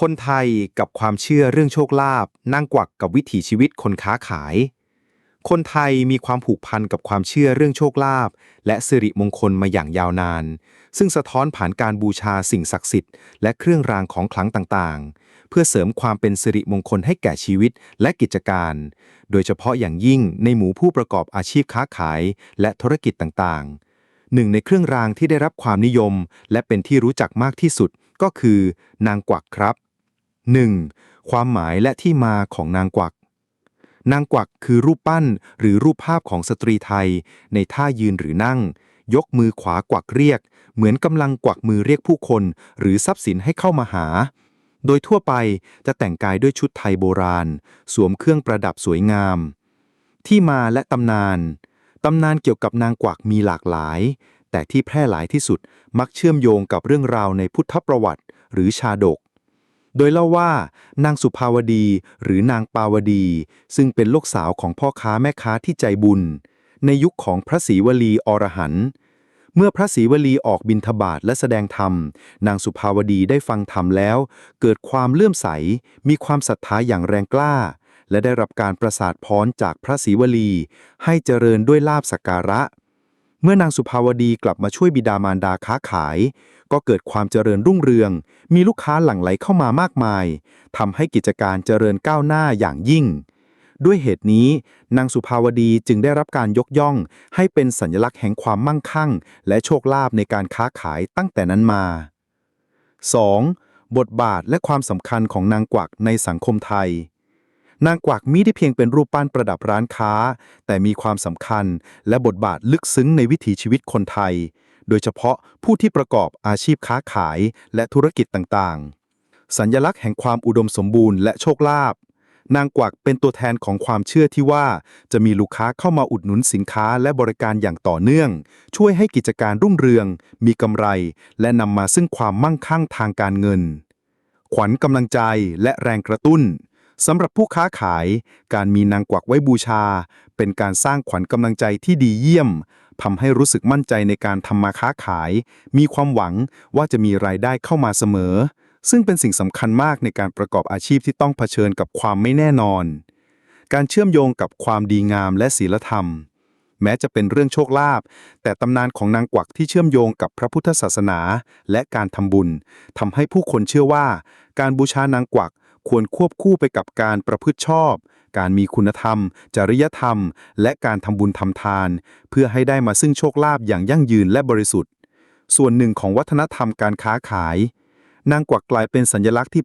คนไทยกับความเชื่อเรื่องโชคลาภนั่งกวักกับวิถีชีวิตคนค้าขาย คนไทยมีความผูกพันกับความเชื่อเรื่องโชคลาภและสิริมงคลมาอย่างยาวนาน ซึ่งสะท้อนผ่านการบูชาสิ่งศักดิ์สิทธิ์และเครื่องรางของขลังต่างๆ เพื่อเสริมความเป็นสิริมงคลให้แก่ชีวิตและกิจการ โดยเฉพาะอย่างยิ่งในหมู่ผู้ประกอบอาชีพค้าขายและธุรกิจต่างๆหนึ่งในเครื่องรางที่ได้รับความนิยม และเป็นที่รู้จักมากที่สุด ก็คือนางกวักครับ 1. ความหมายและที่มาของนางกวัก นางกวักคือรูปปั้นหรือรูปภาพของสตรีไทย ในท่ายืนหรือนั่ง ยกมือขวากวักเรียก เหมือนกำลังกวักมือเรียกผู้คน หรือทรัพย์สินให้เข้ามาหา โดยทั่วไปจะแต่งกายด้วยชุดไทยโบราณ สวมเครื่องประดับสวยงาม ที่มาและตำนานตำนานเกี่ยวกับนางกวักมีหลากหลาย แต่ที่แพร่หลายที่สุดมักเชื่อมโยงกับเรื่องราวในพุทธประวัติ หรือชาดก โดยเล่าว่านางสุภาวดีหรือนางปาวดี ซึ่งเป็นลูกสาวของพ่อค้าแม่ค้าที่ใจบุญ ในยุคของพระศรีวลีอรหันต์เมื่อพระศรีวลีออกบิณฑบาตและแสดงธรรม นางสุภาวดีได้ฟังธรรมแล้ว เกิดความเลื่อมใส มีความศรัทธาอย่างแรงกล้า และได้รับการประสาทพรจากพระศรีวลี ให้เจริญด้วยลาบสักการะ เมื่อนางสุภาวดีกลับมาช่วยบิดามารดาค้าขาย ก็เกิดความเจริญรุ่งเรือง มีลูกค้าหลั่งไหลเข้ามามากมายทำให้กิจการเจริญก้าวหน้าอย่างยิ่ง ด้วยเหตุนี้ นางสุภาวดีจึงได้รับการยกย่อง ให้เป็นสัญลักษณ์แห่งความมั่งคั่ง และโชคลาภในการค้าขายตั้งแต่นั้นมา 2. บทบาทและความสำคัญของนางกวักในสังคมไทย นางกวักมิได้เพียงเป็นรูปปั้นประดับร้านค้า แต่มีความสำคัญและบทบาทลึกซึ้งในวิถีชีวิตคนไทย โดยเฉพาะผู้ที่ประกอบอาชีพค้าขายและธุรกิจต่างๆ สัญลักษณ์แห่งความอุดมสมบูรณ์และโชคลาภนางกวักเป็นตัวแทนของความเชื่อที่ว่าจะมีลูกค้าเข้ามาอุดหนุนสินค้าและบริการอย่างต่อเนื่อง ช่วยให้กิจการรุ่งเรือง มีกำไร และนำมาซึ่งความมั่งคั่งทางการเงิน ขวัญกำลังใจและแรงกระตุ้น สำหรับผู้ค้าขาย การมีนางกวักไว้บูชา เป็นการสร้างขวัญกำลังใจที่ดีเยี่ยมทำให้รู้สึกมั่นใจในการทำมาค้าขาย มีความหวังว่าจะมีรายได้เข้ามาเสมอ ซึ่งเป็นสิ่งสำคัญมากในการประกอบอาชีพที่ต้องเผชิญกับความไม่แน่นอน การเชื่อมโยงกับความดีงามและศีลธรรม แม้จะเป็นเรื่องโชคลาภแต่ตำนานของนางกวักที่เชื่อมโยงกับพระพุทธศาสนา และการทำบุญทำให้ผู้คนเชื่อว่า การบูชานางกวัก ควรควบคู่ไปกับการประพฤติชอบ การมีคุณธรรม จริยธรรม และการทำบุญทำทาน เพื่อให้ได้มาซึ่งโชคลาภอย่างยั่งยืนและบริสุทธิ์ ส่วนหนึ่งของวัฒนธรรมการค้าขาย นางกวักกลายเป็นสัญลักษณ์ที่